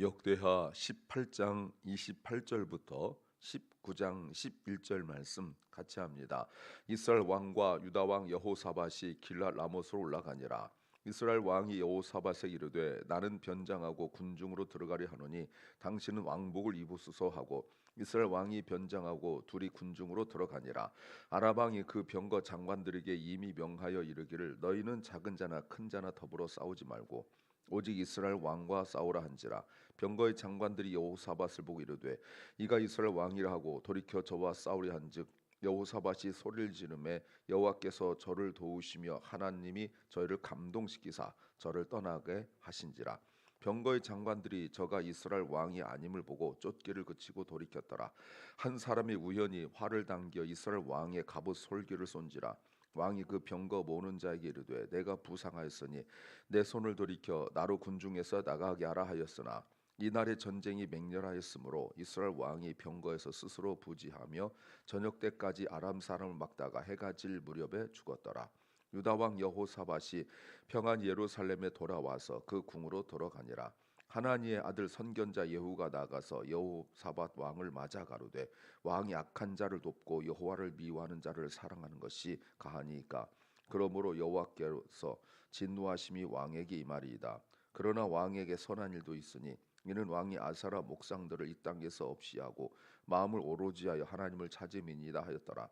역대하 18장 28절부터 19장 11절 말씀 같이 합니다. 이스라엘 왕과 유다 왕 여호사밧이 길랏 라못으로 올라가니라. 이스라엘 왕이 여호사밧에 이르되 나는 변장하고 군중으로 들어가려 하노니 당신은 왕복을 입으소서 하고 이스라엘 왕이 변장하고 둘이 군중으로 들어가니라 아랍 왕이 그 병거 장관들에게 이미 명하여 이르기를 너희는 작은 자나 큰 자나 더불어 싸우지 말고 오직 이스라엘 왕과 싸우라 한지라. 병거의 장관들이 여호사밧을 보고 이르되 이가 이스라엘 왕이라 하고 돌이켜 저와 싸우려 한즉 여호사밧이 소리를 지르매 여호와께서 저를 도우시며 하나님이 저희를 감동시키사 저를 떠나게 하신지라. 병거의 장관들이 저가 이스라엘 왕이 아님을 보고 쫓기를 그치고 돌이켰더라. 한 사람이 우연히 활을 당겨 이스라엘 왕의 갑옷 솔기를 쏜지라 왕이 그 병거 모는 자에게 이르되 내가 부상하였으니 내 손을 돌이켜 나로 군중에서 나가게 하라 하였으나 이날의 전쟁이 맹렬하였으므로 이스라엘 왕이 병거에서 스스로 부지하며 저녁 때까지 아람 사람을 막다가 해가 질 무렵에 죽었더라. 유다 왕 여호사밧이 평안 예루살렘에 돌아와서 그 궁으로 돌아가니라. 하나니의 아들 선견자 예후가 나가서 여호사밧 왕을 맞아 가로되 왕이 악한 자를 돕고 여호와를 미워하는 자를 사랑하는 것이 가하니까 그러므로 여호와께서 진노하심이 왕에게 임하리이다. 그러나 왕에게 선한 일도 있으니 이는 왕이 아사라 목상들을 이 땅에서 없이 하고 마음을 오로지하여 하나님을 찾음이니이다 하였더라.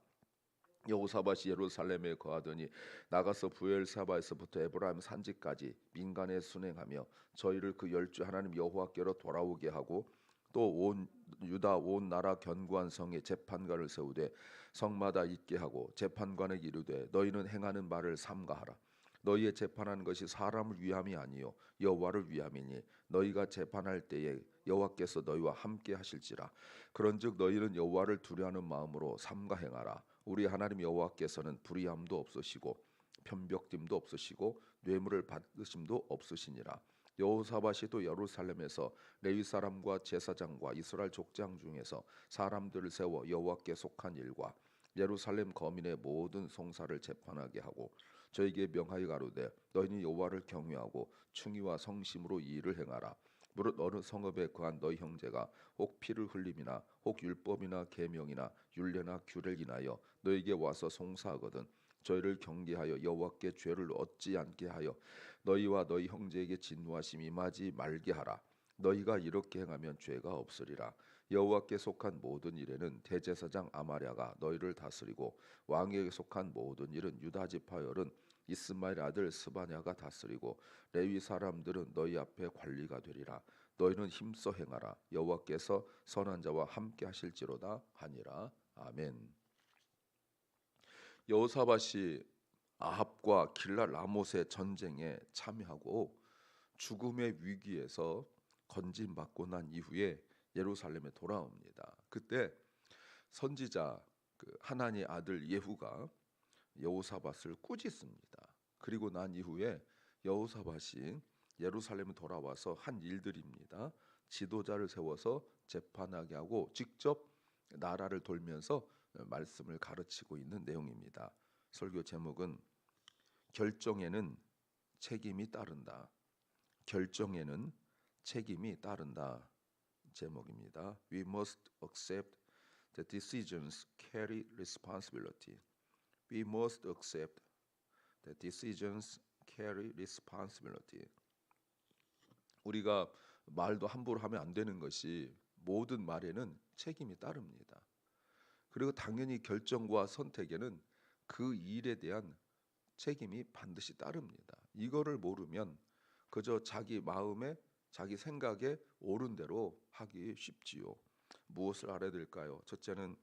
여호사밧이 예루살렘에 거하더니 나가서 부엘사바에서부터 에브라임 산지까지 민간에 순행하며 저희를 그 열주 하나님 여호와께로 돌아오게 하고 또 온 유다 온 나라 견고한 성에 재판관을 세우되 성마다 있게 하고 재판관에 이르되 너희는 행하는 말을 삼가하라. 너희의 재판하는 것이 사람을 위함이 아니요 여호와를 위함이니 너희가 재판할 때에 여호와께서 너희와 함께 하실지라. 그런즉 너희는 여호와를 두려하는 마음으로 삼가 행하라 우리 하나님 여호와께서는 불의함도 없으시고 편벽됨도 없으시고 뇌물을 받으심도 없으시니라. 여호사밧이 또 예루살렘에서 레위 사람과 제사장과 이스라엘 족장 중에서 사람들을 세워 여호와께 속한 일과 예루살렘 거민의 모든 송사를 재판하게 하고 저에게 명하여 가로되 너희는 여호와를 경외하고 충의와 성심으로 이 일을 행하라 무릇 어느 성읍에 거한 너희 형제가 혹 피를 흘림이나 혹 율법이나 계명이나 율례나 규례를 인하여 너에게 와서 송사하거든 저희를 경계하여 여호와께 죄를 얻지 않게 하여 너희와 너희 형제에게 진노하심이 임하지 말게 하라. 너희가 이렇게 행하면 죄가 없으리라. 여호와께 속한 모든 일에는 대제사장 아마랴가 너희를 다스리고 왕에게 속한 모든 일은 유다 지파열은 이스마엘 아들 스바냐가 다스리고 레위 사람들은 너희 앞에 관리가 되리라 너희는 힘써 행하라 여호와께서 선한 자와 함께 하실지로다 하니라 아멘 여호사밧이 아합과 길라 라못의 전쟁에 참여하고 죽음의 위기에서 건진받고 난 이후에 예루살렘에 돌아옵니다. 그때 선지자 그 하나님 아들 예후가 여호사밧을 꾸짖습니다. 그리고 난 이후에 여호사밧이 예루살렘에 돌아와서 한 일들입니다. 지도자를 세워서 재판하게 하고 직접 나라를 돌면서 말씀을 가르치고 있는 내용입니다. 설교 제목은 결정에는 책임이 따른다. 결정에는 책임이 따른다. 제목입니다. We must accept the decisions carry responsibility. We must accept the decisions carry responsibility. 우리가 말도 함부로 하면 안 되는 것이 모든 말에는 책임이 따릅니다. 그리고 당연히 결정과 선택에는 그 일에 대한 책임이 반드시 따릅니다. 이거를 모르면 그저 자기 마음에 자기 생각에 옳은 대로 하기 쉽지요. 무엇을 알아야 될까요? 첫째는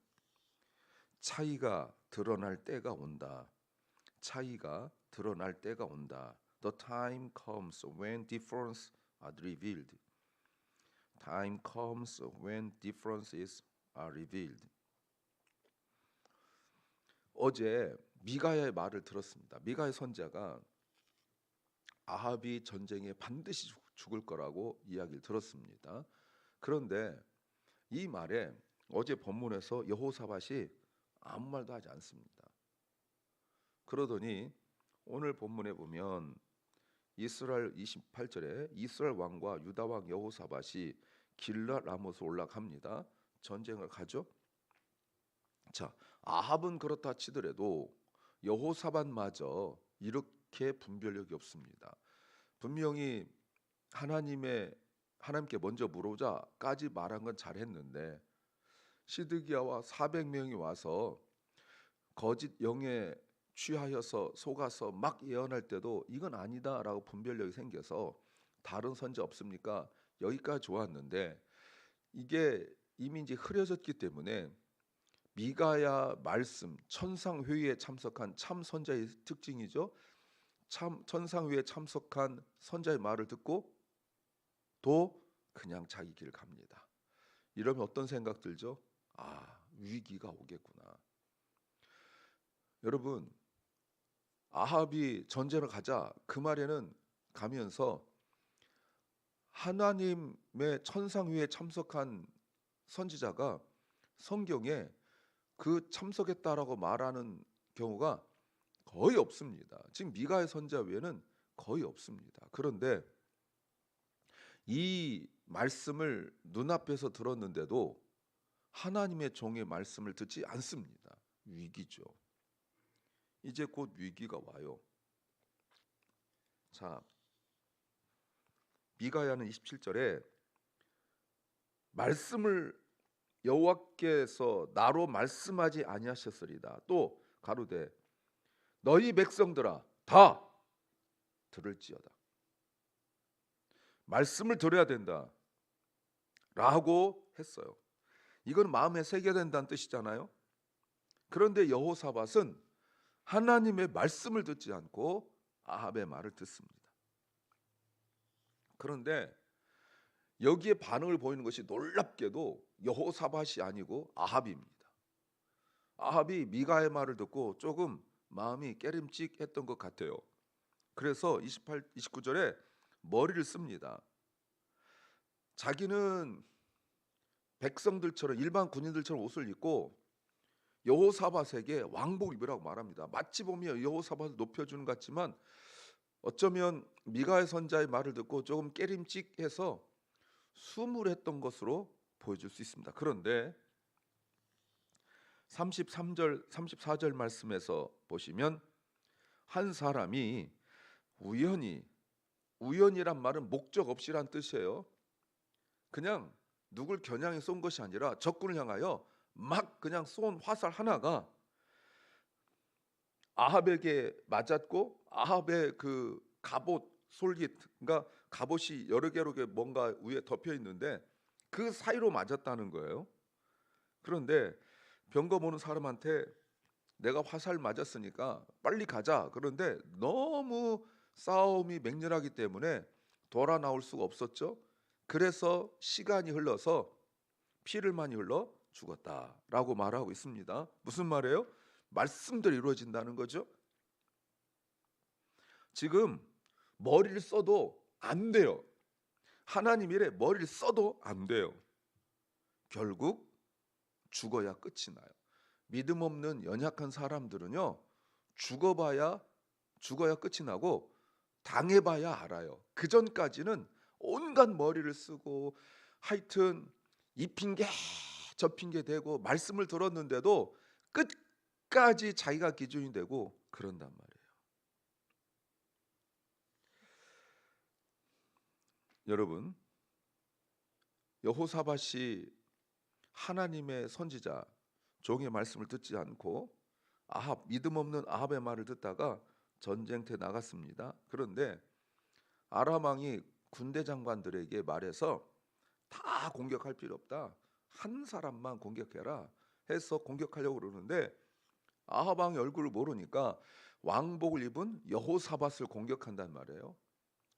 차이가 드러날 때가 온다. 차이가 드러날 때가 온다. The time comes when difference are revealed. Time comes when differences are revealed. 어제 미가의 말을 들었습니다. 미가의 선자가 아합이 전쟁에 반드시 죽을 거라고 이야기를 들었습니다. 그런데 이 말에 어제 본문에서 여호사밧이 아무 말도 하지 않습니다. 그러더니 오늘 본문에 보면 이스라엘 28절에 이스라엘 왕과 유다 왕 여호사밧이 길라 라모스 올라갑니다. 전쟁을 가죠. 자, 아합은 그렇다 치더라도 여호사밧마저 이렇게 분별력이 없습니다. 분명히 하나님의 하나님께 먼저 물어보자까지 말한 건 잘했는데 시드기야와 400명이 와서 거짓 영에 취하여서 속아서 막 예언할 때도 이건 아니다라고 분별력이 생겨서 다른 선지 없습니까? 여기까지 좋았는데 이게 이미 이제 흐려졌기 때문에 미가야 말씀 천상 회의에 참석한 참 선자의 특징이죠. 참 천상 회의에 참석한 선자의 말을 듣고 또 그냥 자기 길 갑니다. 이러면 어떤 생각 들죠? 아 위기가 오겠구나. 여러분 아합이 전쟁을 가자 그 말에는 가면서 하나님의 천상 위에 참석한 선지자가 성경에 그 참석했다라고 말하는 경우가 거의 없습니다. 지금 미가의 선자 외에는 거의 없습니다. 그런데 이 말씀을 눈앞에서 들었는데도 하나님의 종의 말씀을 듣지 않습니다. 위기죠. 이제 곧 위기가 와요. 자, 미가야는 27절에 말씀을 여호와께서 나로 말씀하지 아니하셨으리다. 또 가로되 너희 백성들아 다 들을지어다. 말씀을 들어야 된다. 라고 했어요. 이건 마음에 새겨야 된다는 뜻이잖아요. 그런데 여호사밧은 하나님의 말씀을 듣지 않고 아합의 말을 듣습니다. 그런데 여기에 반응을 보이는 것이 놀랍게도 여호사밧이 아니고 아합입니다. 아합이 미가의 말을 듣고 조금 마음이 깨림직했던 것 같아요. 그래서 28, 29절에 머리를 씁니다. 자기는 백성들처럼 일반 군인들처럼 옷을 입고 여호사밧에게 왕복 입으라고 말합니다. 마치 보면 여호사밧을 높여주는 것 같지만 어쩌면 미가의 선자의 말을 듣고 조금 깨림직해서 수물했던 것으로 보여줄 수 있습니다. 그런데 33절 34절 말씀에서 보시면 한 사람이 우연히 우연이란 말은 목적 없이란 뜻이에요. 그냥 누굴 겨냥해 쏜 것이 아니라 적군을 향하여 막 그냥 쏜 화살 하나가 아합에게 맞았고 아합의 그 갑옷 솔깃 그러니까 갑옷이 여러 개로 뭔가 위에 덮여 있는데 그 사이로 맞았다는 거예요. 그런데 병거 보는 사람한테 내가 화살 맞았으니까 빨리 가자. 그런데 너무 싸움이 맹렬하기 때문에 돌아 나올 수가 없었죠. 그래서 시간이 흘러서 피를 많이 흘러 죽었다라고 말하고 있습니다. 무슨 말이에요? 말씀대로 이루어진다는 거죠. 지금 머리를 써도 안 돼요. 하나님 일에 머리를 써도 안 돼요. 결국 죽어야 끝이 나요. 믿음 없는 연약한 사람들은요. 죽어봐야 죽어야 끝이 나고 당해봐야 알아요. 그 전까지는 온갖 머리를 쓰고 하여튼 이 핑계 저 핑계 대고 말씀을 들었는데도 끝까지 자기가 기준이 되고 그런단 말이에요. 여러분 여호사밧이 하나님의 선지자 종의 말씀을 듣지 않고 아합 믿음 없는 아합의 말을 듣다가 전쟁터에 나갔습니다. 그런데 아람 왕이 군대 장관들에게 말해서 다 공격할 필요 없다. 한 사람만 공격해라 해서 공격하려고 그러는데 아합 왕의 얼굴을 모르니까 왕복을 입은 여호사밧을 공격한단 말이에요.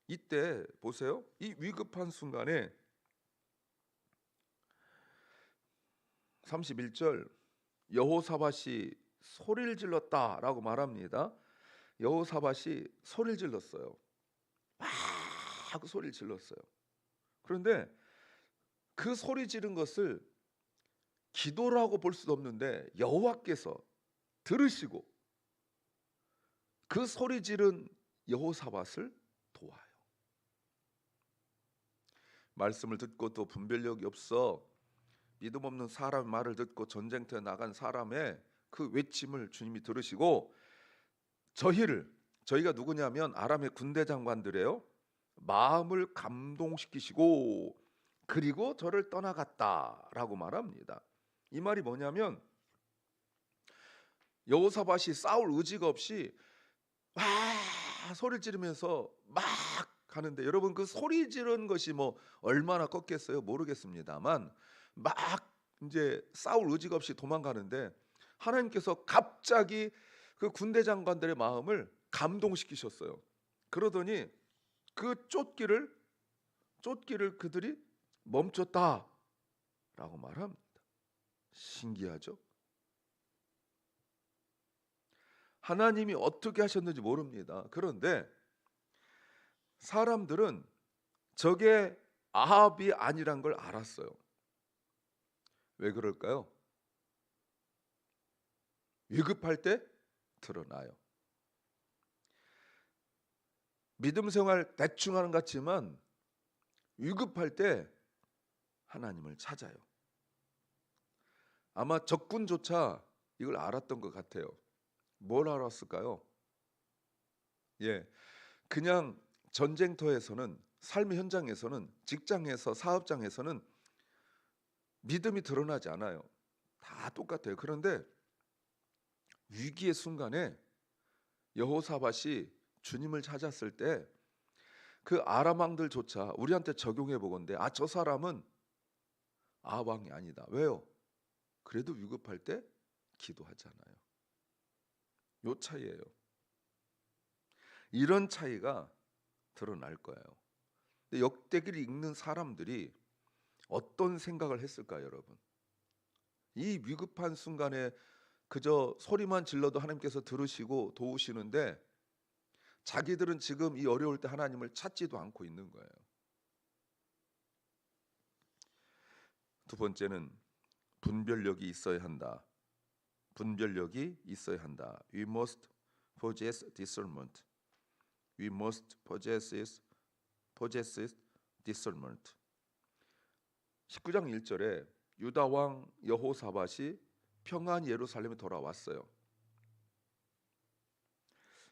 이때 보세요. 이 위급한 순간에 31절 여호사밧이 소리를 질렀다라고 말합니다. 여호사밧이 소리를 질렀어요. 막 소리를 질렀어요. 그런데 그 소리 지른 것을 기도라고 볼 수도 없는데 여호와께서 들으시고 그 소리 지른 여호사밧을 도와주셨어요. 말씀을 듣고 또 분별력이 없어 믿음 없는 사람의 말을 듣고 전쟁터에 나간 사람의 그 외침을 주님이 들으시고 저희를 저희가 누구냐면 아람의 군대 장관들이에요. 마음을 감동시키시고 그리고 저를 떠나갔다라고 말합니다. 이 말이 뭐냐면 여호사밧이 싸울 의지가 없이 와 소리 지르면서 막 하는데 여러분 그 소리 지른 것이 뭐 얼마나 컸겠어요 모르겠습니다만 막 이제 싸울 의지가 없이 도망가는데 하나님께서 갑자기 그 군대 장관들의 마음을 감동시키셨어요. 그러더니 그 쫓기를 쫓기를 그들이 멈췄다 라고 말합니다. 신기하죠? 하나님이 어떻게 하셨는지 모릅니다. 그런데 사람들은 저게 아합이 아니란 걸 알았어요. 왜 그럴까요? 위급할 때 드러나요. 믿음 생활 대충 하는 것 같지만 위급할 때 하나님을 찾아요. 아마 적군조차 이걸 알았던 것 같아요. 뭘 알았을까요? 예, 그냥 전쟁터에서는 삶의 현장에서는 직장에서 사업장에서는 믿음이 드러나지 않아요. 다 똑같아요. 그런데 위기의 순간에 여호사밧이 주님을 찾았을 때 그 아람 왕들조차 우리한테 적용해 보건데 아 저 사람은 아 왕이 아니다. 왜요? 그래도 위급할 때 기도하잖아요. 요 차이예요. 이런 차이가 드러날 거예요. 근데 역대기를 읽는 사람들이 어떤 생각을 했을까요, 여러분? 이 위급한 순간에 그저 소리만 질러도 하나님께서 들으시고 도우시는데 자기들은 지금 이 어려울 때 하나님을 찾지도 않고 있는 거예요. 두 번째는 분별력이 있어야 한다. 분별력이 있어야 한다. We must possess discernment. We must possess possess discernment. 19장 1절에 유다 왕 여호사밧이 평안 예루살렘에 돌아왔어요.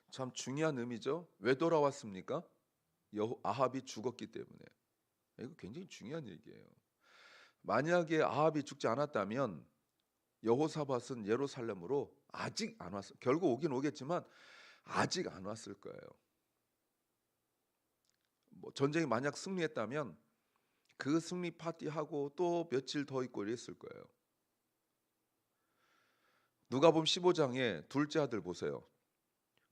참 중요한 의미죠. 왜 돌아왔습니까? 여호 아합이 죽었기 때문에. 이거 굉장히 중요한 얘기예요. 만약에 아합이 죽지 않았다면 여호사밧은 예루살렘으로 아직 안 왔어. 결국 오긴 오겠지만 아직 안 왔을 거예요. 뭐 전쟁이 만약 승리했다면 그 승리 파티하고 또 며칠 더 있고 이랬을 거예요. 누가복음 15장에 둘째 아들 보세요.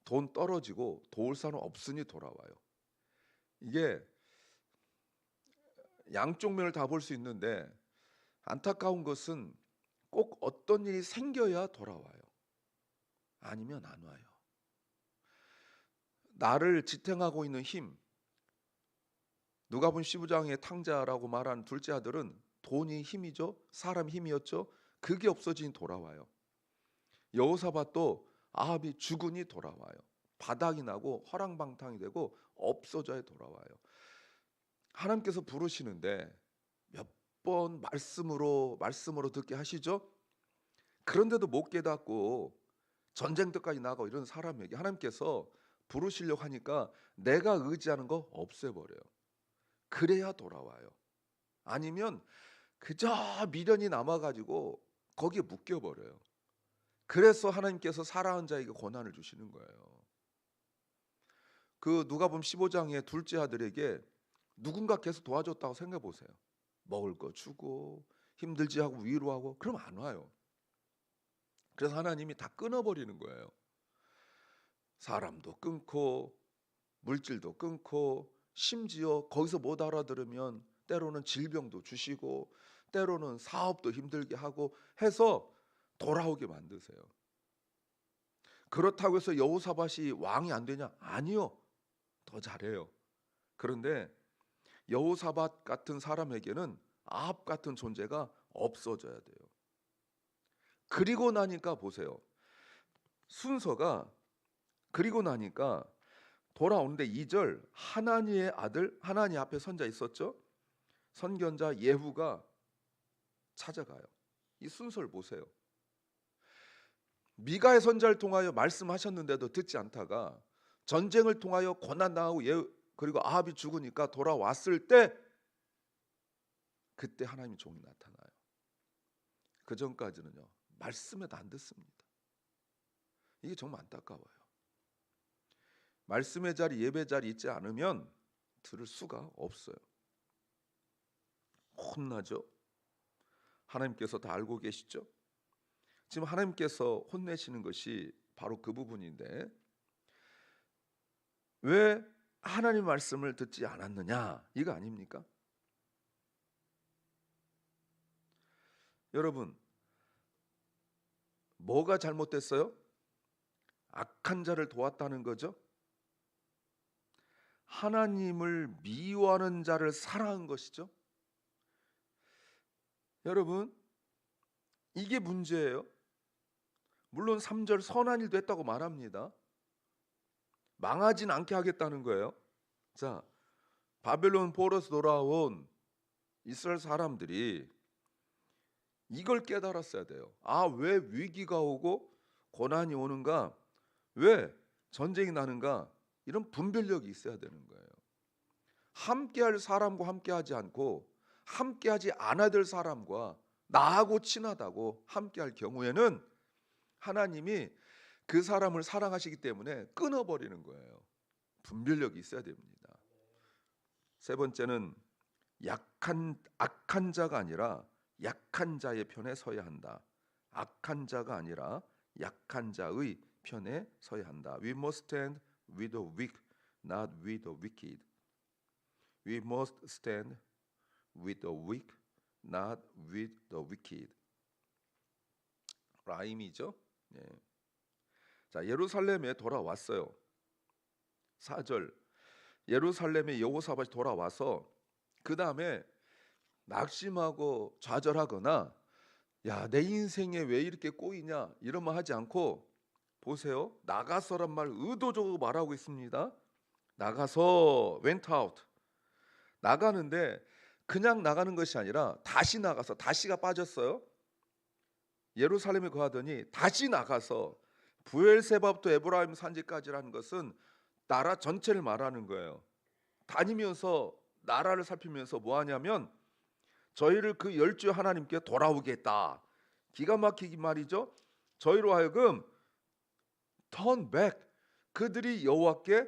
돈 떨어지고 도울 사람 없으니 돌아와요. 이게 양쪽 면을 다 볼 수 있는데 안타까운 것은 꼭 어떤 일이 생겨야 돌아와요. 아니면 안 와요. 나를 지탱하고 있는 힘. 누가복음 15장의 탕자라고 말한 둘째 아들은 돈이 힘이죠. 사람 힘이었죠. 그게 없어지니 돌아와요. 여호사밧도 아합이 죽으니 돌아와요. 바닥이 나고 허랑방탕이 되고 없어져야 돌아와요. 하나님께서 부르시는데 몇 번 말씀으로 말씀으로 듣게 하시죠. 그런데도 못 깨닫고 전쟁터까지 나가고 이런 사람에게 하나님께서 부르시려고 하니까 내가 의지하는 거 없애버려요. 그래야 돌아와요. 아니면 그저 미련이 남아가지고 거기에 묶여버려요. 그래서 하나님께서 살아온 자에게 고난을 주시는 거예요. 그 누가복음 15장의 둘째 아들에게 누군가 계속 도와줬다고 생각해 보세요. 먹을 거 주고 힘들지 하고 위로하고 그럼 안 와요. 그래서 하나님이 다 끊어버리는 거예요. 사람도 끊고 물질도 끊고 심지어 거기서 못 알아들으면 때로는 질병도 주시고 때로는 사업도 힘들게 하고 해서 돌아오게 만드세요. 그렇다고 해서 여호사밧이 왕이 안 되냐? 아니요. 더 잘해요. 그런데 여호사밧 같은 사람에게는 아합 같은 존재가 없어져야 돼요. 그리고 나니까 보세요. 순서가 그리고 나니까 돌아오는데 2절 하나니의 아들 하나니 앞에 선자 있었죠? 선견자 예후가 찾아가요. 이 순서를 보세요. 미가의 선자를 통하여 말씀하셨는데도 듣지 않다가 전쟁을 통하여 고난 당하고 예 그리고 아합이 죽으니까 돌아왔을 때 그때 하나님의 종이 나타나요. 그 전까지는요 말씀에도 안 듣습니다. 이게 정말 안타까워요. 말씀의 자리 예배 자리 있지 않으면 들을 수가 없어요. 혼나죠. 하나님께서 다 알고 계시죠. 지금 하나님께서 혼내시는 것이 바로 그 부분인데 왜 하나님 말씀을 듣지 않았느냐 이거 아닙니까? 여러분 뭐가 잘못됐어요? 악한 자를 도왔다는 거죠. 하나님을 미워하는 자를 사랑한 것이죠. 여러분 이게 문제예요. 물론 3절 선한 일도 했다고 말합니다. 망하진 않게 하겠다는 거예요. 자, 바벨론 포로에서 돌아온 이스라엘 사람들이 이걸 깨달았어야 돼요. 아, 왜 위기가 오고 고난이 오는가? 왜 전쟁이 나는가? 이런 분별력이 있어야 되는 거예요. 함께할 사람과 함께하지 않고 함께하지 않아야 될 사람과 나하고 친하다고 함께할 경우에는 하나님이 그 사람을 사랑하시기 때문에 끊어버리는 거예요. 분별력이 있어야 됩니다. 세 번째는 약한 악한 자가 아니라 약한 자의 편에 서야 한다. 악한 자가 아니라 약한 자의 편에 서야 한다. We must stand with the weak, not with the wicked. We must stand with the weak, not with the wicked. 라임이죠. 예. 자 예루살렘에 돌아왔어요. 4절 예루살렘에 여호사밧이 돌아와서 그 다음에 낙심하고 좌절하거나 야 내 인생에 왜 이렇게 꼬이냐 이런 말 하지 않고 보세요 나가서란 말 의도적으로 말하고 있습니다. 나가서 went out 나가는데 그냥 나가는 것이 아니라 다시 나가서 다시가 빠졌어요. 예루살렘에 거하더니 다시 나가서 부엘세바부터 에브라임 산지까지라는 것은 나라 전체를 말하는 거예요. 다니면서 나라를 살피면서 뭐 하냐면 저희를 그 열주 하나님께 돌아오겠다. 기가 막히기 말이죠. 저희로 하여금 turn back 그들이 여호와께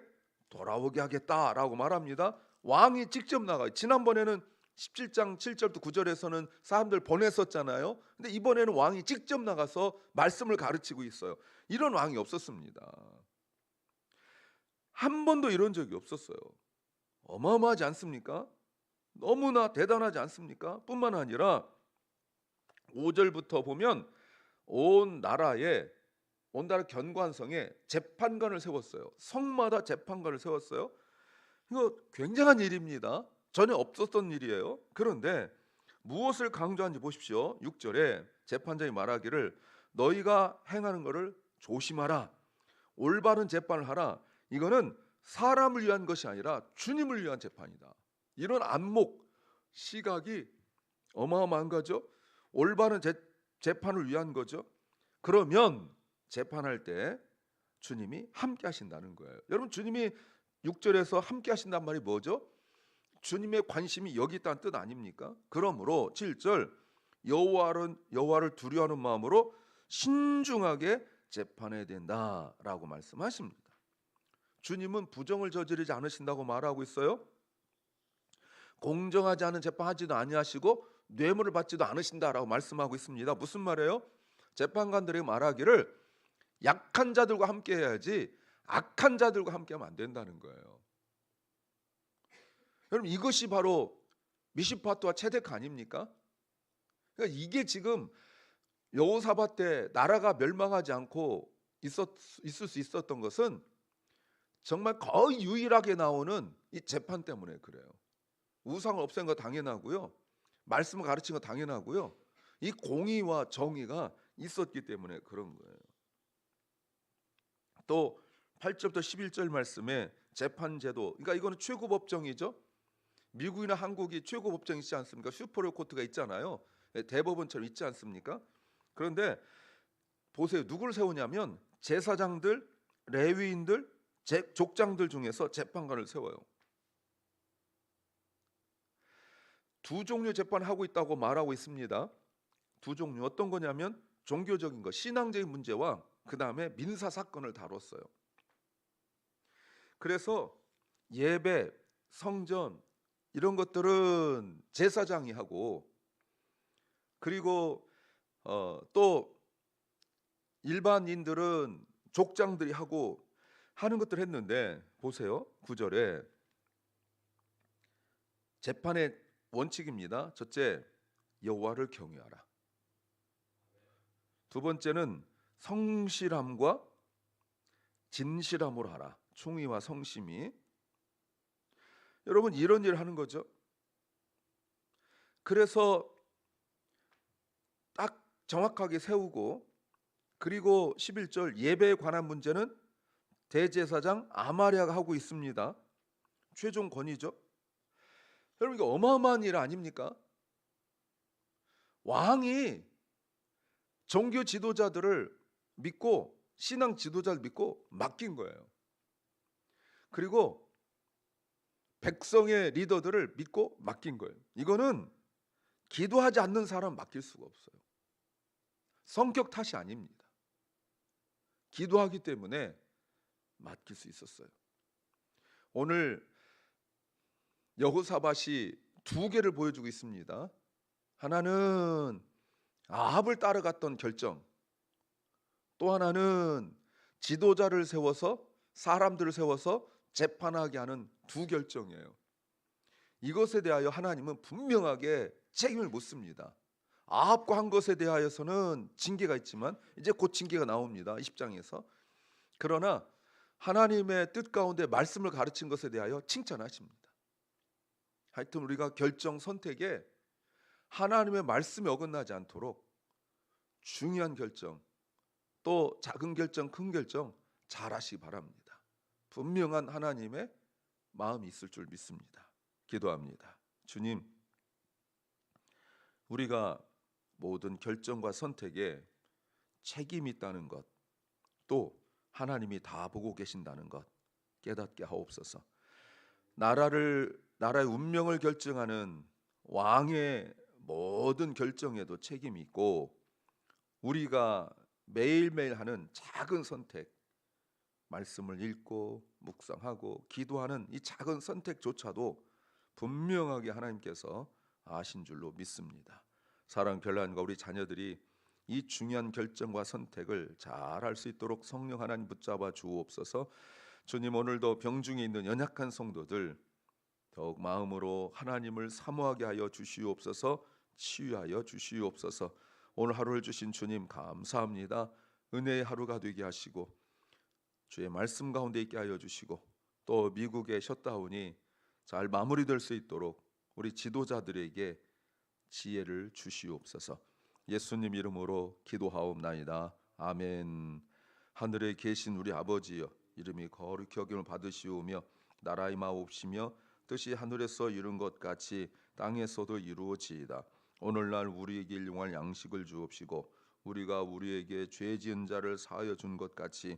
돌아오게 하겠다라고 말합니다. 왕이 직접 나가요. 지난번에는 17장 7절부터 9절에서는 사람들 보냈었잖아요. 근데 이번에는 왕이 직접 나가서 말씀을 가르치고 있어요. 이런 왕이 없었습니다. 한 번도 이런 적이 없었어요. 어마어마하지 않습니까? 너무나 대단하지 않습니까? 뿐만 아니라 5절부터 보면 온 나라에 온 나라 견관성에 재판관을 세웠어요. 성마다 재판관을 세웠어요. 이거 굉장한 일입니다. 전에 없었던 일이에요. 그런데 무엇을 강조한지 보십시오. 6절에 재판장이 말하기를 너희가 행하는 것을 조심하라. 올바른 재판을 하라. 이거는 사람을 위한 것이 아니라 주님을 위한 재판이다. 이런 안목 시각이 어마어마한 거죠. 올바른 재, 재판을 위한 거죠. 그러면 재판할 때 주님이 함께 하신다는 거예요. 여러분 주님이 6절에서 함께 하신단 말이 뭐죠? 주님의 관심이 여기 있다는 뜻 아닙니까? 그러므로 7절 여호와를 여호와를 두려워하는 마음으로 신중하게 재판해야 된다라고 말씀하십니다. 주님은 부정을 저지르지 않으신다고 말하고 있어요. 공정하지 않은 재판하지도 아니하시고 뇌물을 받지도 않으신다라고 말씀하고 있습니다. 무슨 말이에요? 재판관들이 말하기를 약한 자들과 함께 해야지 악한 자들과 함께하면 안 된다는 거예요. 여러분 이것이 바로 미시파트와 체데크 아닙니까? 그러니까 이게 지금 여호사밧 때 나라가 멸망하지 않고 있었, 있을 수 있었던 것은 정말 거의 유일하게 나오는 이 재판 때문에 그래요. 우상을 없앤 거 당연하고요. 말씀을 가르친 거 당연하고요. 이 공의와 정의가 있었기 때문에 그런 거예요. 또 8절부터 11절 말씀에 재판 제도. 그러니까 이거는 최고 법정이죠. 미국이나 한국이 최고 법정이 있지 않습니까? 슈퍼리어 코트가 있잖아요. 예, 대법원처럼 있지 않습니까? 그런데 보세요. 누구를 세우냐면 제사장들, 레위인들, 제, 족장들 중에서 재판관을 세워요. 두 종류 재판하고 있다고 말하고 있습니다. 두 종류 어떤 거냐면 종교적인 거, 신앙적인 문제와 그 다음에 민사 사건을 다뤘어요. 그래서 예배, 성전 이런 것들은 제사장이 하고 그리고 어, 또 일반인들은 족장들이 하고 하는 것들 했는데 보세요 구절에 재판의 원칙입니다. 첫째 여호와를 경외하라. 두 번째는 성실함과 진실함으로 하라. 충의와 성심이 여러분 이런 일을 하는 거죠. 그래서 딱 정확하게 세우고 그리고 11절 예배에 관한 문제는 대제사장 아마리아가 하고 있습니다. 최종 권위죠. 여러분 이게 어마어마한 일 아닙니까? 왕이 종교 지도자들을 믿고 신앙 지도자를 믿고 맡긴 거예요. 그리고 백성의 리더들을 믿고 맡긴 거예요. 이거는 기도하지 않는 사람 맡길 수가 없어요. 성격 탓이 아닙니다. 기도하기 때문에 맡길 수 있었어요. 오늘 여호사밧이 두 개를 보여주고 있습니다. 하나는 아합을 따라갔던 결정. 또 하나는 지도자를 세워서 사람들을 세워서 재판하게 하는 두 결정이에요. 이것에 대하여 하나님은 분명하게 책임을 묻습니다. 아합과 한 것에 대하여서는 징계가 있지만 이제 곧 징계가 나옵니다. 20장에서. 그러나 하나님의 뜻 가운데 말씀을 가르친 것에 대하여 칭찬하십니다. 하여튼 우리가 결정 선택에 하나님의 말씀에 어긋나지 않도록 중요한 결정 또 작은 결정 큰 결정 잘 하시기 바랍니다. 분명한 하나님의 마음이 있을 줄 믿습니다. 기도합니다. 주님 우리가 모든 결정과 선택에 책임이 있다는 것, 또 하나님이 다 보고 계신다는 것 깨닫게 하옵소서. 나라를 나라의 운명을 결정하는 왕의 모든 결정에도 책임이 있고 우리가 매일매일 하는 작은 선택 말씀을 읽고 묵상하고 기도하는 이 작은 선택조차도 분명하게 하나님께서 아신 줄로 믿습니다. 사랑 별난과 우리 자녀들이 이 중요한 결정과 선택을 잘 할 수 있도록 성령 하나님 붙잡아 주옵소서. 주님 오늘도 병중에 있는 연약한 성도들 더욱 마음으로 하나님을 사모하게 하여 주시옵소서. 치유하여 주시옵소서. 오늘 하루를 주신 주님 감사합니다. 은혜의 하루가 되게 하시고 주의 말씀 가운데 있게 하여 주시고 또 미국의 셧다운이 잘 마무리될 수 있도록 우리 지도자들에게 지혜를 주시옵소서. 예수님 이름으로 기도하옵나이다. 아멘. 하늘에 계신 우리 아버지여 이름이 거룩히 여김을 받으시오며 나라의 마옵시며 뜻이 하늘에서 이룬 것 같이 땅에서도 이루어지이다. 오늘날 우리에게 일용할 양식을 주옵시고 우리가 우리에게 죄 지은 자를 사하여 준 것 같이